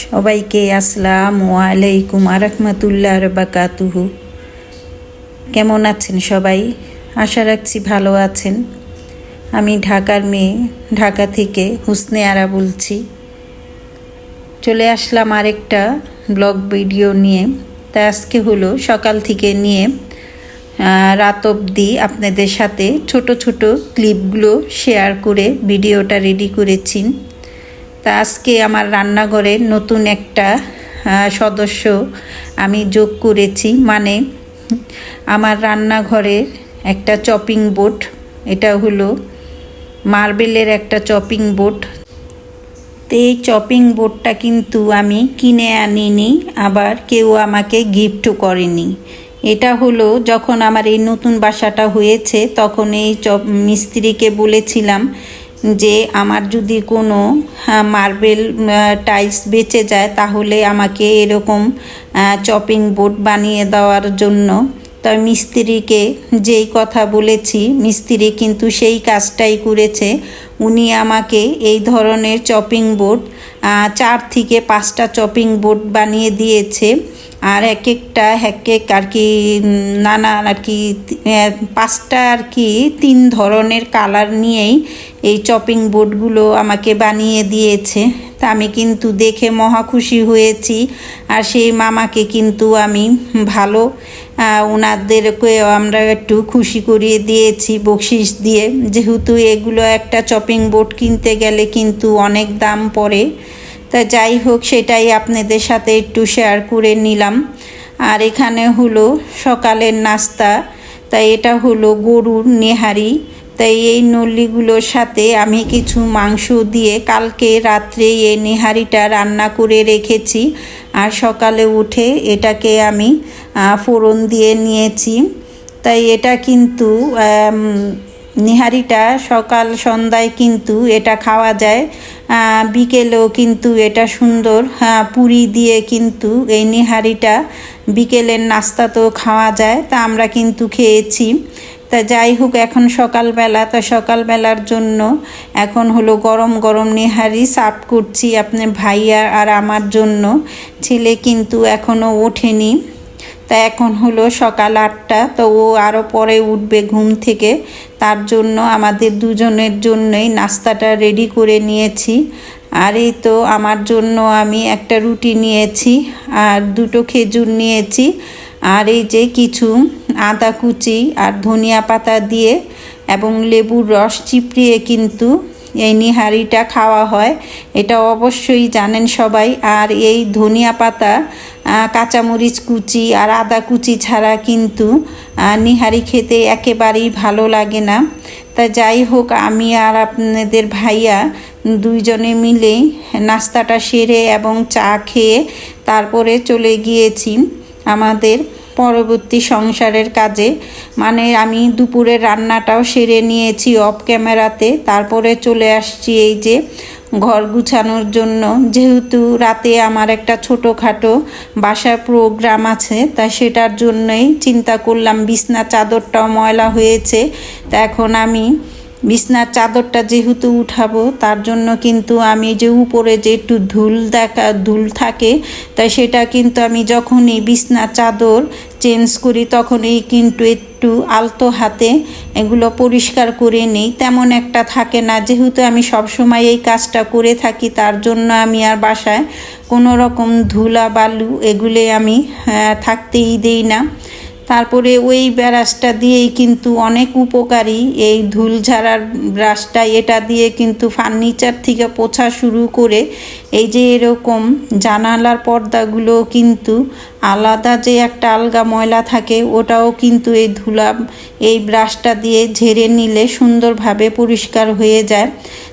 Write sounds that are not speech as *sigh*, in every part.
সবাইকে আসসালামু আলাইকুম আরহামতুল্লাহ বাকাতুহু কেমন আছেন সবাই? আশা রাখছি ভালো আছেন। আমি ঢাকার মেয়ে, ঢাকা থেকে হুসনে আরা বলছি। চলে আসলাম আরেকটা ব্লগ ভিডিও নিয়ে। তা আজকে হলো সকাল থেকে নিয়ে রাত অবধি আপনাদের সাথে ছোট ছোট ক্লিপগুলো শেয়ার করে ভিডিওটা রেডি করেছি। তা আজকে আমার রান্নাঘরে নতুন একটা সদস্য আমি যোগ করেছি। মানে আমার রান্নাঘরের একটা চপিং বোর্ড এটা হলো মার্বেলের একটা চপিং বোর্ড তো এই চপিং বোর্ডটা কিন্তু আমি কিনে আনিনি, আবার কেউ আমাকে গিফটও করেনি। এটা হলো যখন আমার এই নতুন বাসাটা হয়েছে, তখন এই চপ মিস্ত্রিকে বলেছিলাম যে আমার যদি কোনো মার্বেল টাইলস বেঁচে যায়, তাহলে আমাকে এরকম চপিং বোর্ড বানিয়ে দেওয়ার জন্য। তাই মিস্ত্রিকে যেই কথা বলেছি, মিস্ত্রি কিন্তু সেই কাজটাই করেছে। উনি আমাকে এই ধরনের চপিং বোর্ড চার থেকে পাঁচটা চপিং বোর্ড বানিয়ে দিয়েছে। আর এক একটা, এক এক আর কি নানা আর কি পাঁচটা আর কি, তিন ধরনের কালার নিয়েই এই চপিং বোর্ডগুলো আমাকে বানিয়ে দিয়েছে। তা আমি কিন্তু দেখে মহা খুশি হয়েছি। আর সেই মামাকে কিন্তু আমি ভালো ওনাদেরকে আমরা একটু খুশি করিয়ে দিয়েছি বকশিস দিয়ে। যেহেতু এগুলো একটা চপিং বোর্ড কিনতে গেলে কিন্তু অনেক দাম পড়ে। তা যাই হোক, সেটাই আপনাদের সাথে একটু শেয়ার করে নিলাম। আর এখানে হলো সকালের নাস্তা। তাই এটা হলো গরুর নেহারি। তাই এই নল্লিগুলোর সাথে আমি কিছু মাংস দিয়ে কালকে রাত্রে এই নেহারিটা রান্না করে রেখেছি। আর সকালে উঠে এটাকে আমি ফোড়ন দিয়ে নিয়েছি। তাই এটা কিন্তু নিহারিটা সকাল সন্ধ্যায় কিন্তু এটা খাওয়া যায়। বিকেলেও কিন্তু এটা সুন্দর পুরি দিয়ে কিন্তু এই নিহারিটা বিকেলের নাস্তাতেও খাওয়া যায়। তা আমরা কিন্তু খেয়েছি। তা যাই হোক, এখন সকালবেলা, তা সকালবেলার জন্য এখন হলো গরম গরম নিহারি সার্ভ করছি আপনার ভাইয়া আর আমার জন্য। ছেলে কিন্তু এখনও ওঠেনি। তা এখন হলো সকাল আটটা, তো ও আরও পরে উঠবে ঘুম থেকে। তার জন্য আমাদের দুজনের জন্যই নাস্তাটা রেডি করে নিয়েছি। আর এই তো আমার জন্য আমি একটা রুটি নিয়েছি আর দুটো খেজুর নিয়েছি। আর এই যে কিছু আদা কুচি আর ধনিয়া পাতা দিয়ে এবং লেবুর রস চিপড়িয়ে কিন্তু এই নিহারিটা খাওয়া হয়। এটা অবশ্যই জানেন সবাই। আর এই ধনিয়া পাতা কাঁচামরিচ কুচি আর আদা কুচি ছাড়া কিন্তু নিহারি খেতে একেবারেই ভালো লাগে না। তা যাই হোক, আমি আর আপনাদের ভাইয়া দুইজনে মিলে নাস্তাটা সেরে এবং চা খেয়ে তারপরে চলে গিয়েছি। আমাদের পরবর্তী সংসারের কাজে। মানে আমি দুপুরের রান্নাটাও সেরে নিয়েছি অফ ক্যামেরাতে তারপরে চলে আসছি এই যে ঘর গুছানোর জন্য। যেহেতু রাতে আমার একটা ছোটোখাটো বাসার প্রোগ্রাম আছে, তা সেটার জন্যই চিন্তা করলাম, বিছনা চাদরটাও ময়লা হয়েছে। তা এখন আমি বিছনার চাদরটা যেহেতু উঠাবো, তার জন্য কিন্তু আমি যে উপরে যে একটু ধুল দেখা, ধুল থাকে তাই সেটা কিন্তু আমি যখনই বিছনার চাদর চেঞ্জ করি, তখনই কিন্তু একটু আলতো হাতে এগুলো পরিষ্কার করে নিই। তেমন একটা থাকে না, যেহেতু আমি সবসময় এই কাজটা করে থাকি, তার জন্য আমি আর বাসায় কোনো রকম ধুলা বালু এগুলো আমি থাকতেই দিই না। তারপরে ওই ব্রাশটা দিয়েই কিন্তু অনেক উপকারী। এই ধুল ঝাড়ার ব্রাশটা, এটা দিয়ে কিন্তু ফার্নিচার থেকে পোছা শুরু করে এই যে এরকম জানালার পর্দাগুলো কিন্তু আলাদা যে একটা আলগা ময়লা থাকে, ওটাও কিন্তু এই ধুলা, এই ব্রাশটা দিয়ে ঝেড়ে নিলে সুন্দরভাবে পরিষ্কার হয়ে যায়।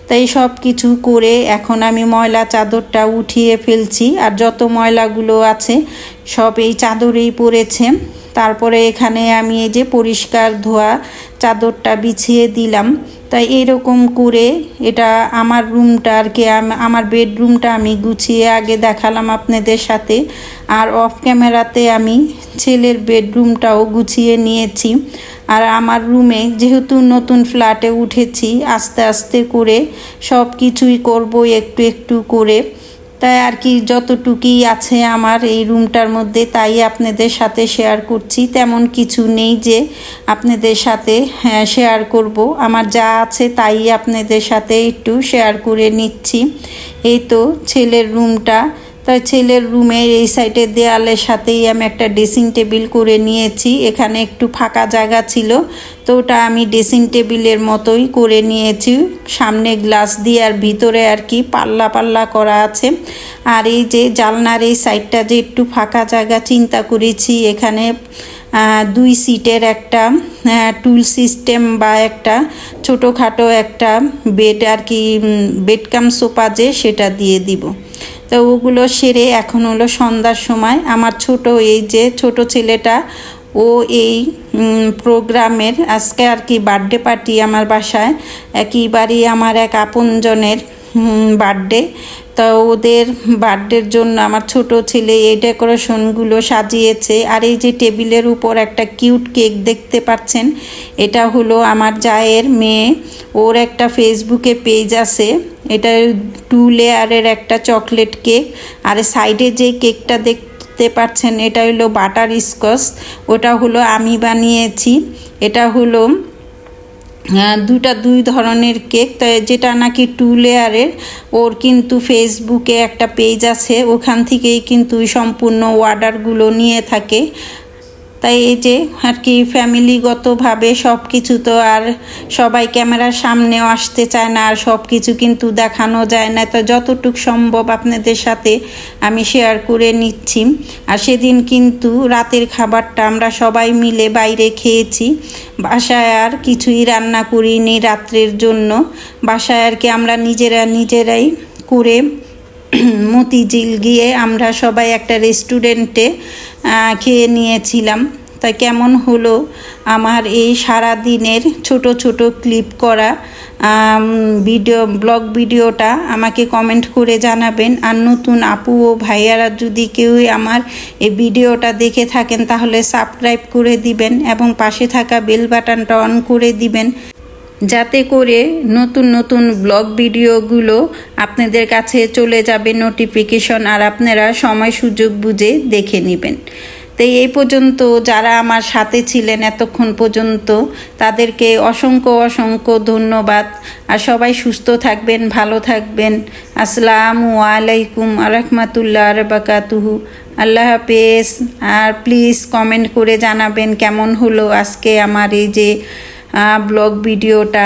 তাই সব কিছু করে এখন আমি ময়লা চাদরটা উঠিয়ে ফেলছি। আর যত ময়লাগুলো আছে, সব এই চাদরেই পড়েছে। তারপরে এখানে আমি এই যে পরিষ্কার ধোয়া চাদরটা বিছিয়ে দিলাম। তাই এরকম করে এটা আমার রুমটা আর কি আমার বেডরুমটা আমি গুছিয়ে আগে দেখালাম আপনাদের সাথে। আর অফ ক্যামেরাতে আমি ছেলের বেডরুমটাও গুছিয়ে নিয়েছি। আর আমার রুমে যেহেতু নতুন ফ্ল্যাটে উঠেছি, আস্তে আস্তে করে সব কিছুই করব একটু একটু করে। তাই আর কি যতটুকুই আছে আমার এই রুমটার মধ্যে তাই আপনাদের সাথে শেয়ার করছি। তেমন কিছু নেই যে আপনাদের সাথে হ্যাঁ, শেয়ার করব। আমার যা আছে তাই আপনাদের সাথে একটু শেয়ার করে নিচ্ছি। এই তো ছেলের রুমটা তাই ছেলের রুমের এই সাইডের দেয়ালের সাথেই আমি একটা ড্রেসিং টেবিল করে নিয়েছি। এখানে একটু ফাঁকা জায়গা ছিল, তো ওটা আমি ড্রেসিং টেবিলের মতোই করে নিয়েছি। সামনে গ্লাস দিয়ে আর ভিতরে আর কি পাল্লা পাল্লা করা আছে। আর এই যে জালনার এই সাইডটা যে একটু ফাঁকা জায়গা, চিন্তা করেছি এখানে দুই সিটের একটা টুল সিস্টেম বা একটা ছোটোখাটো একটা বেড আর কি বেড কাম সোফা যে সেটা দিয়ে দিব। তো ওগুলো সেরে এখন হলো সন্ধ্যার সময়। আমার ছোট এই যে ছোট ছেলেটা, ও এই প্রোগ্রামের আজকে আর কি বার্থডে পার্টি আমার বাসায়। একইবারই আমার এক আপনজনের। বার্থডে তো ওদের বার্থডের জন্য আমার ছোট ছেলে এই ডেকোরেশনগুলো সাজিয়েছে। আর এই যে টেবিলের উপর একটা কিউট কেক দেখতে পাচ্ছেন, এটা হলো আমার জায়ের মেয়ে। ওর একটা ফেসবুকে পেজ আছে। এটা টু লেয়ারের একটা চকলেট কেক আর সাইডে যে কেকটা দেখতে পাচ্ছেন, এটা হলো বাটার স্কচ ওটা হলো আমি বানিয়েছি। এটা হলো দুটা দুই ধরনের কেক তাই যেটা নাকি টু লেয়ারের ওর কিন্তু ফেসবুকে একটা পেজ আছে, ওখান থেকেই কিন্তু সম্পূর্ণ অর্ডারগুলো নিয়ে থাকে। তাই এই যে আর কি ফ্যামিলিগতভাবে সব কিছু তো আর সবাই ক্যামেরার সামনেও আসতে চায় না, আর সব কিছু কিন্তু দেখানো যায় না। তো যতটুক সম্ভব আপনাদের সাথে আমি শেয়ার করে নিচ্ছি। আর সেদিন কিন্তু রাতের খাবারটা আমরা সবাই মিলে বাইরে খেয়েছি। বাসায় আর কিছুই রান্না করিনি রাত্রের জন্য। বাসায় আর কি আমরা নিজেরা নিজেরাই করে *clears throat* মতিঝিল গিয়ে আমরা সবাই একটা রেস্টুরেন্টে খেয়ে নিয়েছিলাম। তাই কেমন হলো আমার এই সারা দিনের ছোট ছোট ক্লিপ করা ভিডিও, ব্লগ ভিডিওটা আমাকে কমেন্ট করে জানাবেন। আর নতুন আপু ও ভাইয়ারা যদি কেউই আমার এই ভিডিওটা দেখে থাকেন, তাহলে সাবস্ক্রাইব করে দিবেন এবং পাশে থাকা বেল বাটনটা অন করে দিবেন। যাতে করে নতুন নতুন ব্লগ ভিডিওগুলো আপনাদের কাছে চলে যাবে নোটিফিকেশন আর আপনারা সময় সুযোগ বুঝে দেখে নেবেন। তো এই পর্যন্ত যারা আমার সাথে ছিলেন এতক্ষণ পর্যন্ত, তাদেরকে অসংখ্য অসংখ্য ধন্যবাদ। আর সবাই সুস্থ থাকবেন, ভালো থাকবেন। আসসালামু আলাইকুম আরহামতুল্লাহ রবাকাতুহু আল্লাহ হাফেজ। আর প্লিজ কমেন্ট করে জানাবেন কেমন হলো আজকে আমার এই যে ব্লগ ভিডিওটা